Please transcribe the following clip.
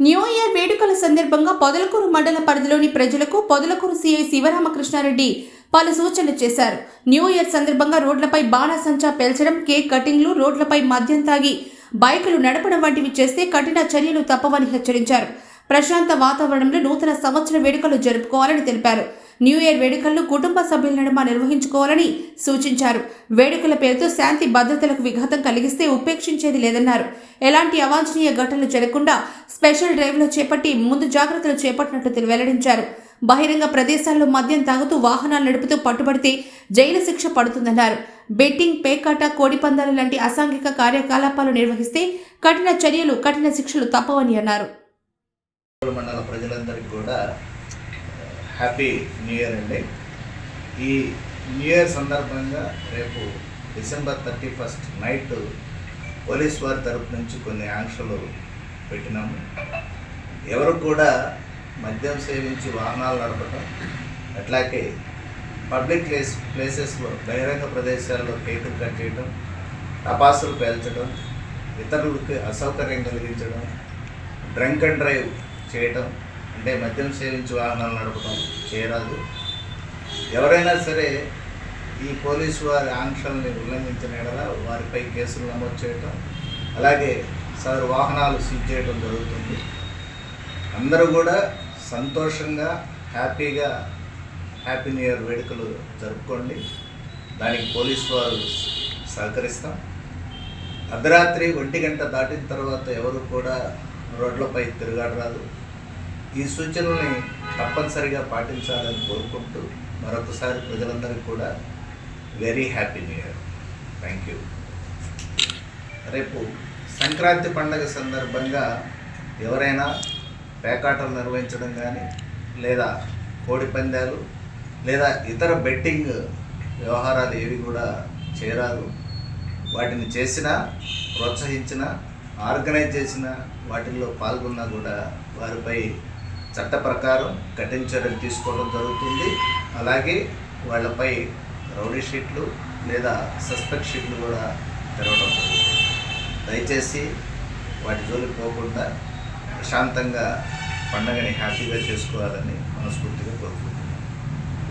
New year వేడుకల సందర్భంగా పొదలకూరు మండల పరిధిలోని ప్రజలకు పొదలకూరు సీఐ శివరామకృష్ణారెడ్డి పలు సూచనలు చేశారు. న్యూ ఇయర్ సందర్భంగా రోడ్లపై బాణసంచా పేల్చడం కేక్ కటింగ్లు రోడ్లపై మద్యం తాగి బైకులు నడపడం వంటివి చేస్తే కఠిన చర్యలు తప్పవని హెచ్చరించారు. ప్రశాంత వాతావరణంలో నూతన సంవత్సర వేడుకలు జరుపుకోవాలని తెలిపారు. న్యూ ఇయర్ వేడుకలను కుటుంబ సభ్యుల నడుమ నిర్వహించుకోవాలని సూచించారు. వేడుకల పేరుతో శాంతి భద్రతలకు విఘాతం కలిగిస్తే ఉపేక్షించేది లేదన్నారు. ఎలాంటి అవాంఛనీయ ఘటనలు జరగకుండా స్పెషల్ డ్రైవ్లు చేపట్టి ముందు జాగ్రత్తలు చేపట్టినట్లు వెల్లడించారు. బహిరంగ ప్రదేశాల్లో మద్యం తాగుతూ వాహనాలు నడుపుతూ పట్టుబడితే జైలు శిక్ష పడుతుందన్నారు. బెట్టింగ్ పేకాట కోడిపందాలు లాంటి అసాంఘిక కార్యకలాపాలు నిర్వహిస్తే కఠిన చర్యలు కఠిన శిక్షలు తప్పవని అన్నారు. మండల ప్రజలందరికీ కూడా హ్యాపీ న్యూ ఇయర్ అండి. ఈ న్యూ ఇయర్ సందర్భంగా రేపు December thirty first night police వారి తరపు నుంచి కొన్ని ఆంక్షలు పెట్టినాము. ఎవరు కూడా మద్యం సేవించి వాహనాలు నడపడం అట్లాగే పబ్లిక్ ప్లేస్ ప్లేసెస్లో బహిరంగ ప్రదేశాల్లో కేకులు కట్ చేయడం టపాసులు పేల్చడం ఇతరులకు అసౌకర్యం కలిగించడం డ్రంక్ అండ్ డ్రైవ్ చేయటం అంటే మద్యం సేవించి వాహనాలు నడపడం చేయరాదు. ఎవరైనా సరే ఈ పోలీసు వారి ఆంక్షల్ని ఉల్లంఘించిన ఎడల వారిపై కేసులు నమోదు చేయటం అలాగే సదరు వాహనాలు సీజ్ చేయడం జరుగుతుంది. అందరూ కూడా సంతోషంగా హ్యాపీగా హ్యాపీ న్యూ ఇయర్ వేడుకలు జరుపుకోండి. దానికి పోలీసు వారు సహకరిస్తాం. అర్ధరాత్రి ఒంటి గంట దాటిన తర్వాత ఎవరు కూడా రోడ్లపై తిరగాడరాదు ఈ సూచనల్ని తప్పనిసరిగా పాటించాలని కోరుకుంటూ మరొకసారి ప్రజలందరికీ కూడా very happy new year. Thank you. రేపు సంక్రాంతి పండగ సందర్భంగా ఎవరైనా పేకాటలు నిర్వహించడం కానీ లేదా కోడి పందాలు లేదా ఇతర బెట్టింగ్ వ్యవహారాలు ఏవి కూడా చేరారు వాటిని చేసినా ప్రోత్సహించిన ఆర్గనైజ్ చేసిన వాటిల్లో పాల్గొన్నా కూడా వారిపై చట్ట ప్రకారం కఠిన చర్యలు తీసుకోవడం జరుగుతుంది. అలాగే వాళ్ళపై రౌడీ షీట్లు లేదా సస్పెక్ట్ షీట్లు కూడా తెరవడం జరుగుతుంది. దయచేసి వాటి జోలికి పోకుండా ప్రశాంతంగా పండగని హ్యాపీగా చేసుకోవాలని మనస్ఫూర్తిగా కోరుకుంటున్నాను.